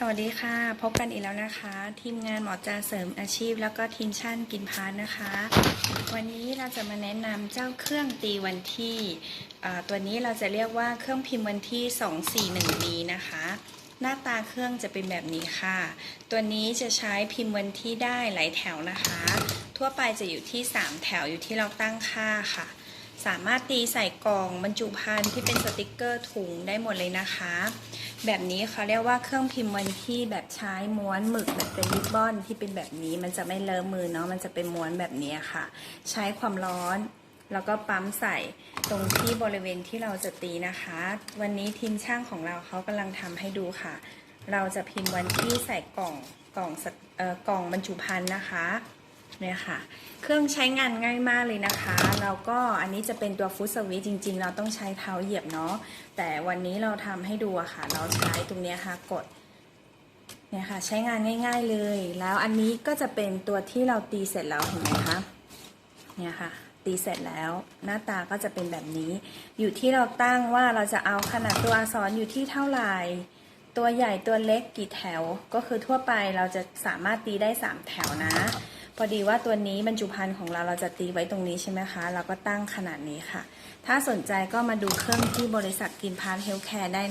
สวัสดีค่ะ พบกันอีกแล้วนะคะ ทีมงานหมอจาเสริมอาชีพ แล้วก็ทีมชั่นกินพาร์ทนะคะ วันนี้เราจะมาแนะนำเจ้าเครื่องตีวันที่ตัวนี้เราจะเรียกว่าเครื่องพิมพ์วันที่ 241B นะคะ หน้าตาเครื่องจะเป็นแบบนี้ค่ะ ตัวนี้จะใช้พิมพ์วันที่ได้หลายแถวนะคะ ทั่วไปจะอยู่ที่ 3 แถวอยู่ที่เราตั้งค่าค่ะ สามารถตีใส่กล่องบรรจุภัณฑ์ที่เป็นสติกเกอร์ถุงได้หมดเลยนะคะ แบบนี้เขาเรียกว่าเครื่องพิมพ์วันที่แบบใช้ม้วนหมึกแบบเป็นริบบอนที่เป็นแบบนี้มันจะไม่เลอะมือเนาะมันจะเป็นม้วนแบบนี้ค่ะ ใช้ความร้อนแล้วก็ปั๊มใส่ตรงที่บริเวณที่เราจะตีนะคะ วันนี้ทีมช่างของเราเขากำลังทำให้ดูค่ะ เราจะพิมพ์วันที่ใส่กล่องกล่องสตเอ่อกล่องบรรจุภัณฑ์นะคะ เนี่ยค่ะ เครื่องใช้งานง่ายมากเลยนะคะ แล้วก็อันนี้จะเป็นตัวฟุตสวิตจริง ๆ เราต้องใช้เท้าเหยียบเนาะ แต่วันนี้เราทำให้ดูอะค่ะ เราใช้ตรงนี้ค่ะกดเนี่ยค่ะใช้งานง่าย ๆเลย แล้วอันนี้ก็จะเป็นตัวที่เราตีเสร็จแล้วเห็นไหมคะ เนี่ยค่ะตีเสร็จแล้ว หน้าตาก็จะเป็นแบบนี้ อยู่ที่เราตั้งว่าเราจะเอาขนาดตัวอักษรอยู่ที่เท่าไหร่ตัวใหญ่ตัวเล็กกี่แถว ก็คือทั่วไปเราจะสามารถตีได้ 3 แถวนะ พอดีว่าตัวนี้บรรจุภัณฑ์ของเราเราจะตีไว้ตรงนี้ใช่ไหมคะ เราก็ตั้งขนาดนี้ค่ะ ถ้าสนใจก็มาดูเครื่องที่บริษัทกินพาร์ทเฮลท์แคร์ได้